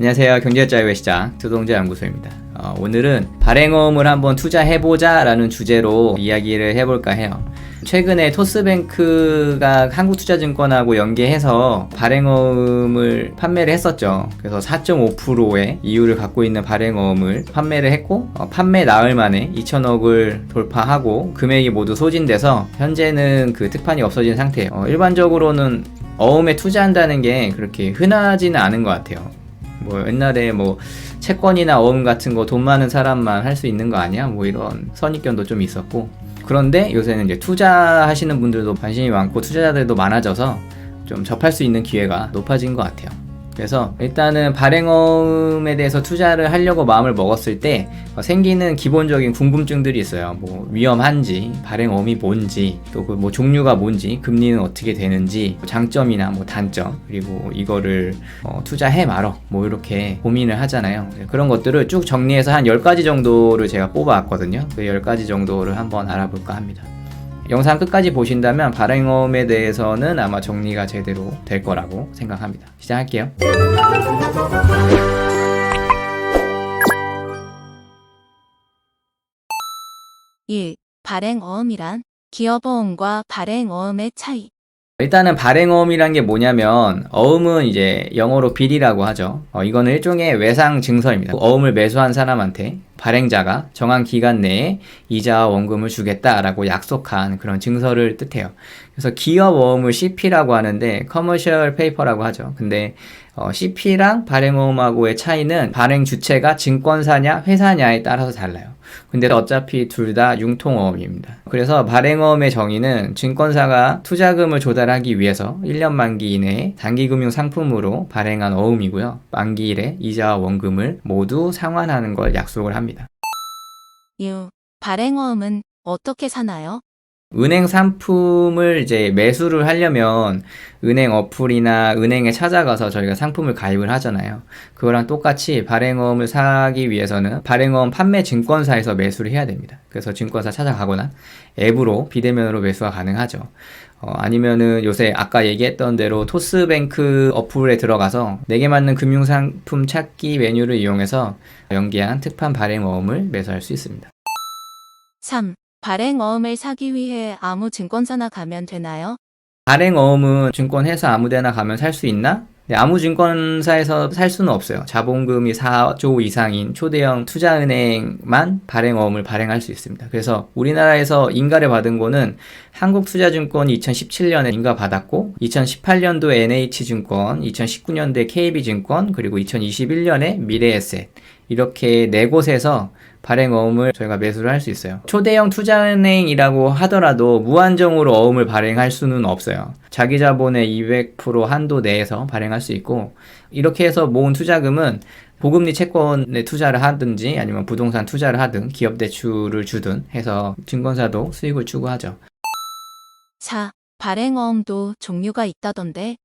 안녕하세요. 경제자유의 시작 두동자 연구소입니다. 어, 오늘은 발행어음을 한번 투자해보자 라는 주제로 이야기를 해볼까 해요. 최근에 토스뱅크가 한국투자증권하고 연계해서 발행어음을 판매를 했었죠. 그래서 4.5%의 이율을 갖고 있는 발행어음을 판매를 했고 어, 판매 나흘 만에 2천억을 돌파하고 금액이 모두 소진돼서 현재는 그 특판이 없어진 상태예요. 어, 일반적으로는 어음에 투자한다는 게 그렇게 흔하지는 않은 것 같아요. 뭐 옛날에 뭐 채권이나 어음 같은 거 돈 많은 사람만 할 수 있는 거 아니야? 뭐 이런 선입견도 좀 있었고 그런데 요새는 이제 투자하시는 분들도 관심이 많고 투자자들도 많아져서 좀 접할 수 있는 기회가 높아진 것 같아요. 그래서 일단은 발행어음에 대해서 투자를 하려고 마음을 먹었을 때 어, 생기는 기본적인 궁금증들이 있어요. 뭐 위험한지, 발행어음이 뭔지, 또 그 뭐 종류가 뭔지, 금리는 어떻게 되는지, 뭐 장점이나 뭐 단점, 그리고 이거를 어, 투자해 말어, 뭐 이렇게 고민을 하잖아요. 네, 그런 것들을 쭉 정리해서 한 10가지 정도를 제가 뽑아왔거든요. 그 10가지 정도를 한번 알아볼까 합니다. 영상 끝까지 보신다면 발행어음에 대해서는 아마 정리가 제대로 될 거라고 생각합니다. 시작할게요. 1. 발행어음이란 기업어음과 발행어음의 차이. 일단은 발행 어음이란 게 뭐냐면 어음은 이제 영어로 빌이라고 하죠. 어, 이거는 일종의 외상 증서입니다. 어음을 매수한 사람한테 발행자가 정한 기간 내에 이자와 원금을 주겠다라고 약속한 그런 증서를 뜻해요. 그래서 기업 어음을 CP라고 하는데 커머셜 페이퍼라고 하죠. 근데 어, CP랑 발행 어음하고의 차이는 발행 주체가 증권사냐 회사냐에 따라서 달라요. 근데 어차피 둘 다 융통어음입니다. 그래서 발행어음의 정의는 증권사가 투자금을 조달하기 위해서 1년 만기 이내에 단기금융 상품으로 발행한 어음이고요. 만기일에 이자와 원금을 모두 상환하는 걸 약속을 합니다. 2. 발행어음은 어떻게 사나요? 은행 상품을 이제 매수를 하려면 은행 어플이나 은행에 찾아가서 저희가 상품을 가입을 하잖아요. 그거랑 똑같이 발행어음을 사기 위해서는 발행어음 판매 증권사에서 매수를 해야 됩니다. 그래서 증권사 찾아가거나 앱으로 비대면으로 매수가 가능하죠. 어, 아니면은 요새 아까 얘기했던 대로 토스뱅크 어플에 들어가서 내게 맞는 금융상품 찾기 메뉴를 이용해서 연계한 특판 발행어음을 매수할 수 있습니다. 3. 발행어음을 사기 위해 아무 증권사나 가면 되나요? 발행어음은 증권회사 아무데나 가면 살 수 있나? 네, 아무 증권사에서 살 수는 없어요. 자본금이 4조 이상인 초대형 투자은행만 발행어음을 발행할 수 있습니다. 그래서 우리나라에서 인가를 받은 거는 한국투자증권이 2017년에 인가 받았고, 2018년도에 NH증권, 2019년도에 KB증권, 그리고 2021년에 미래에셋 이렇게 네 곳에서 발행 어음을 저희가 매수를 할 수 있어요. 초대형 투자은행이라고 하더라도 무한정으로 어음을 발행할 수는 없어요. 자기 자본의 200% 한도 내에서 발행할 수 있고 이렇게 해서 모은 투자금은 보금리 채권에 투자를 하든지 아니면 부동산 투자를 하든 기업 대출을 주든 해서 증권사도 수익을 추구하죠. 4. 발행어음도 종류가 있다던데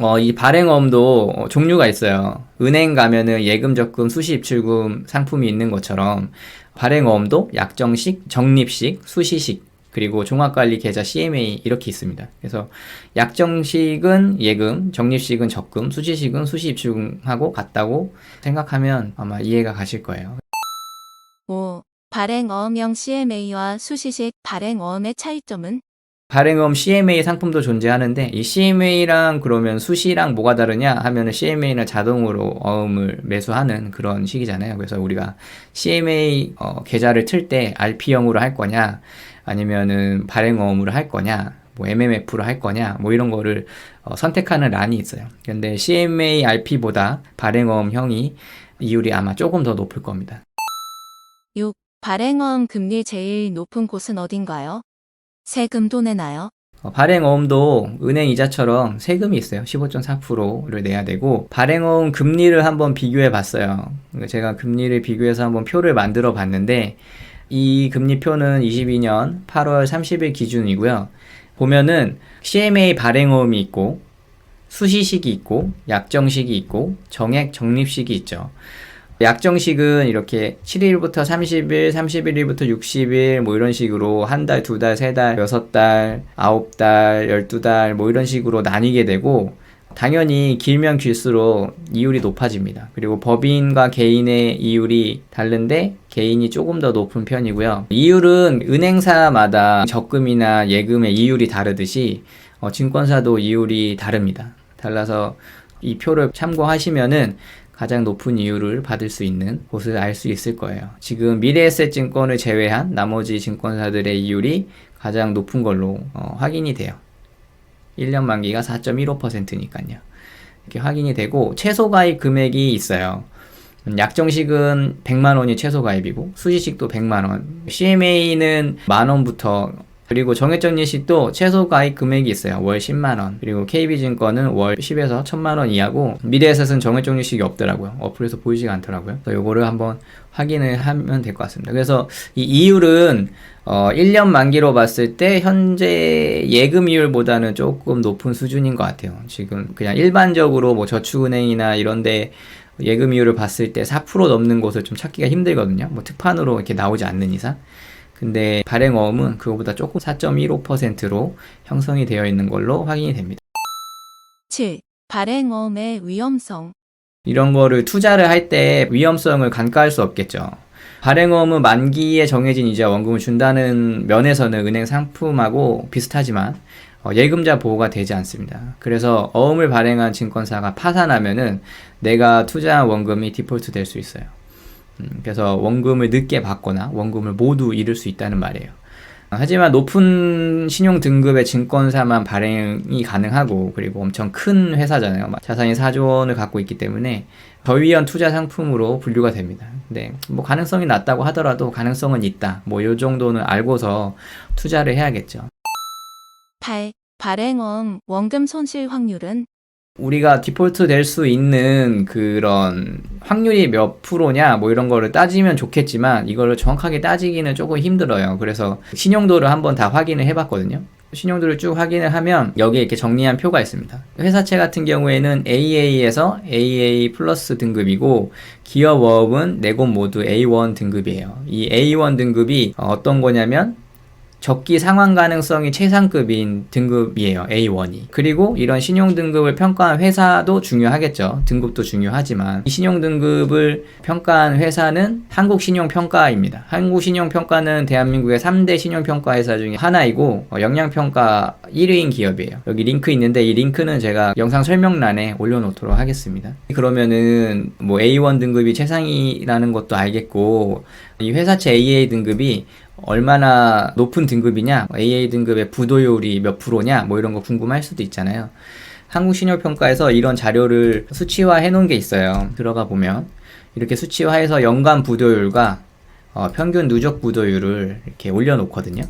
어, 이 발행어음도 어, 종류가 있어요. 은행 가면은 예금, 적금, 수시 입출금 상품이 있는 것처럼 발행어음도 약정식, 적립식, 수시식, 그리고 종합관리 계좌 CMA 이렇게 있습니다. 그래서 약정식은 예금, 적립식은 적금, 수시식은 수시 입출금하고 같다고 생각하면 아마 이해가 가실 거예요. 5. 발행어음형 CMA와 수시식 발행어음의 차이점은 발행어음 CMA 상품도 존재하는데 이 CMA랑 그러면 수시랑 뭐가 다르냐 하면은 CMA는 자동으로 어음을 매수하는 그런 식이잖아요. 그래서 우리가 CMA 어, 계좌를 틀 때 RP형으로 할 거냐 아니면은 발행어음으로 할 거냐 뭐 MMF로 할 거냐 뭐 이런 거를 어, 선택하는 란이 있어요. 근데 CMA RP보다 발행어음형이 이율이 아마 조금 더 높을 겁니다. 6. 발행어음 금리 제일 높은 곳은 어딘가요? 세금도 내나요? 어, 발행어음도 은행 이자처럼 세금이 있어요. 15.4%를 내야 되고 발행어음 금리를 한번 비교해 봤어요. 그러니까 제가 금리를 비교해서 한번 표를 만들어 봤는데 이 금리표는 22년 8월 30일 기준이고요. 보면은 CMA 발행어음이 있고 수시식이 있고 약정식이 있고 정액 적립식이 있죠. 약정식은 이렇게 7일부터 30일, 31일부터 60일 뭐 이런 식으로 한 달, 두 달, 세 달, 여섯 달, 아홉 달, 열두 달 뭐 이런 식으로 나뉘게 되고 당연히 길면 길수록 이율이 높아집니다. 그리고 법인과 개인의 이율이 다른데 개인이 조금 더 높은 편이고요. 이율은 은행사마다 적금이나 예금의 이율이 다르듯이 어, 증권사도 이율이 다릅니다. 달라서 이 표를 참고하시면은 가장 높은 이율을 받을 수 있는 곳을 알 수 있을 거예요. 지금 미래에셋 증권을 제외한 나머지 증권사들의 이율이 가장 높은 걸로 어, 확인이 돼요. 1년 만기가 4.15%니까요. 이렇게 확인이 되고 최소 가입 금액이 있어요. 음, 약정식은 100만 원이 최소 가입이고 수지식도 100만 원. CMA는 만 원부터 그리고 정액정리식도 최소 가입 금액이 있어요. 월 10만 원. 그리고 KB증권은 월 10에서 1000만 원 이하고 미래에셋은 정액정리식이 없더라고요. 어플에서 보이지가 않더라고요. 그래서 요거를 한번 확인을 하면 될 것 같습니다. 그래서 이 이율은 어, 1년 만기로 봤을 때 현재 예금 이율보다는 조금 높은 수준인 것 같아요. 지금 그냥 일반적으로 뭐 저축은행이나 이런데 예금 이율을 봤을 때 4% 넘는 곳을 좀 찾기가 힘들거든요. 뭐 특판으로 이렇게 나오지 않는 이상. 근데 발행어음은 그거보다 조금 4.15%로 형성이 되어 있는 걸로 확인이 됩니다. 7. 발행어음의 위험성. 이런 거를 투자를 할 때 위험성을 간과할 수 없겠죠. 발행어음은 만기에 정해진 이자 원금을 준다는 면에서는 은행 상품하고 비슷하지만 어, 예금자 보호가 되지 않습니다. 그래서 어음을 발행한 증권사가 파산하면은 내가 투자한 원금이 디폴트 될 수 있어요. 음, 그래서 원금을 늦게 받거나 원금을 모두 잃을 수 있다는 말이에요. 하지만 높은 신용 등급의 증권사만 발행이 가능하고 그리고 엄청 큰 회사잖아요. 막 자산이 4조 원을 갖고 있기 때문에 저위험 투자 상품으로 분류가 됩니다. 근데 뭐 가능성이 낮다고 하더라도 가능성은 있다. 뭐 요 정도는 알고서 투자를 해야겠죠. 8. 발행어음 원금 손실 확률은 우리가 디폴트 될 수 있는 그런 확률이 몇 프로냐 뭐 이런 거를 따지면 좋겠지만 이거를 정확하게 따지기는 조금 힘들어요. 그래서 신용도를 한번 다 확인을 해봤거든요. 신용도를 쭉 확인을 하면 여기에 이렇게 정리한 표가 있습니다. 회사채 같은 경우에는 AA에서 AA 플러스 등급이고 기업업은 네 곳 모두 A1 등급이에요. 이 A1 등급이 어떤 거냐면 적기 상환 가능성이 최상급인 등급이에요. A1이. 그리고 이런 신용 등급을 평가한 회사도 중요하겠죠. 등급도 중요하지만 이 신용 등급을 평가한 회사는 한국 신용 평가입니다. 한국 신용 평가는 대한민국의 3대 신용 평가 회사 중에 하나이고 어, 역량 평가 1위인 기업이에요. 여기 링크 있는데 이 링크는 제가 영상 설명란에 올려놓도록 하겠습니다. 그러면은 뭐 A1 등급이 최상이라는 것도 알겠고 이 회사채 AA 등급이 얼마나 높은 등급이냐, AA 등급의 부도율이 몇 프로냐, 뭐 이런 거 궁금할 수도 있잖아요. 한국 신용평가에서 이런 자료를 수치화 해 놓은 게 있어요. 들어가 보면 이렇게 수치화해서 연간 부도율과 어, 평균 누적 부도율을 이렇게 올려놓거든요.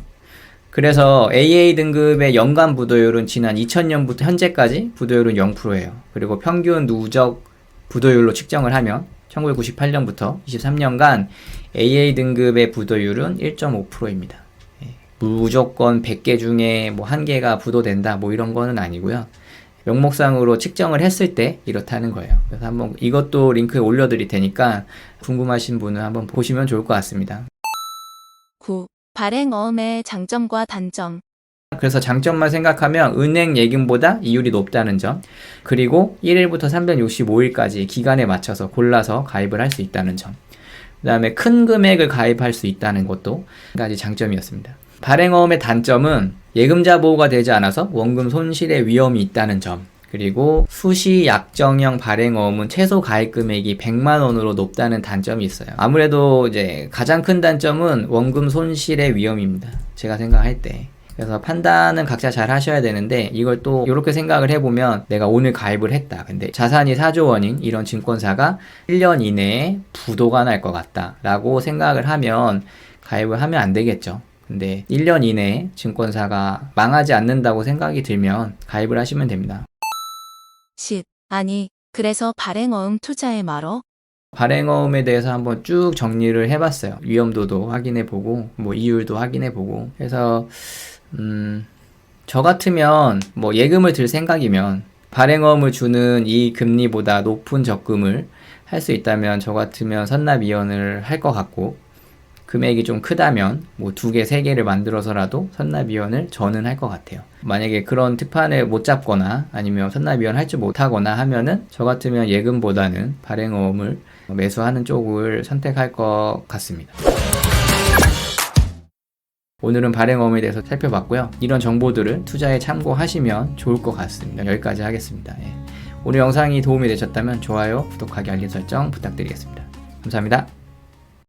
그래서 AA 등급의 연간 부도율은 지난 2000년부터 현재까지 부도율은 0%예요. 그리고 평균 누적 부도율로 측정을 하면 1998년부터 23년간 AA 등급의 부도율은 1.5%입니다. 예. 무조건 100개 중에 뭐 한 개가 부도된다 뭐 이런 거는 아니고요. 명목상으로 측정을 했을 때 이렇다는 거예요. 그래서 한번 이것도 링크에 올려드릴 테니까 궁금하신 분은 한번 보시면 좋을 것 같습니다. 9. 발행어음의 장점과 단점. 그래서 장점만 생각하면 은행 예금보다 이율이 높다는 점, 그리고 1일부터 365일까지 기간에 맞춰서 골라서 가입을 할 수 있다는 점, 그 다음에 큰 금액을 가입할 수 있다는 것도 한 가지 장점이었습니다. 발행어음의 단점은 예금자 보호가 되지 않아서 원금 손실의 위험이 있다는 점, 그리고 수시 약정형 발행어음은 최소 가입 금액이 100만 원으로 높다는 단점이 있어요. 아무래도 이제 가장 큰 단점은 원금 손실의 위험입니다. 제가 생각할 때. 그래서 판단은 각자 잘 하셔야 되는데 이걸 또 이렇게 생각을 해보면 내가 오늘 가입을 했다. 근데 자산이 4조 원인 이런 증권사가 1년 이내에 부도가 날 것 같다. 라고 생각을 하면 가입을 하면 안 되겠죠. 근데 1년 이내에 증권사가 망하지 않는다고 생각이 들면 가입을 하시면 됩니다. 10. 아니, 그래서 발행어음 투자에 말어? 발행어음에 대해서 한번 쭉 정리를 해봤어요. 위험도도 확인해보고, 뭐 이율도 확인해보고. 해서 음, 저 같으면 뭐 예금을 들 생각이면 발행어음을 주는 이 금리보다 높은 적금을 할 수 있다면 저 같으면 선납 이연을 할 것 같고, 금액이 좀 크다면 뭐 두 개, 세 개를 만들어서라도 선납위원을 저는 할 것 같아요. 만약에 그런 특판을 못 잡거나 아니면 선납위원 할 줄 못하거나 하면은 저 같으면 예금보다는 발행어음을 매수하는 쪽을 선택할 것 같습니다. 오늘은 발행어음에 대해서 살펴봤고요. 이런 정보들을 투자에 참고하시면 좋을 것 같습니다. 여기까지 하겠습니다. 예. 오늘 영상이 도움이 되셨다면 좋아요, 구독하기, 알림 설정 부탁드리겠습니다. 감사합니다.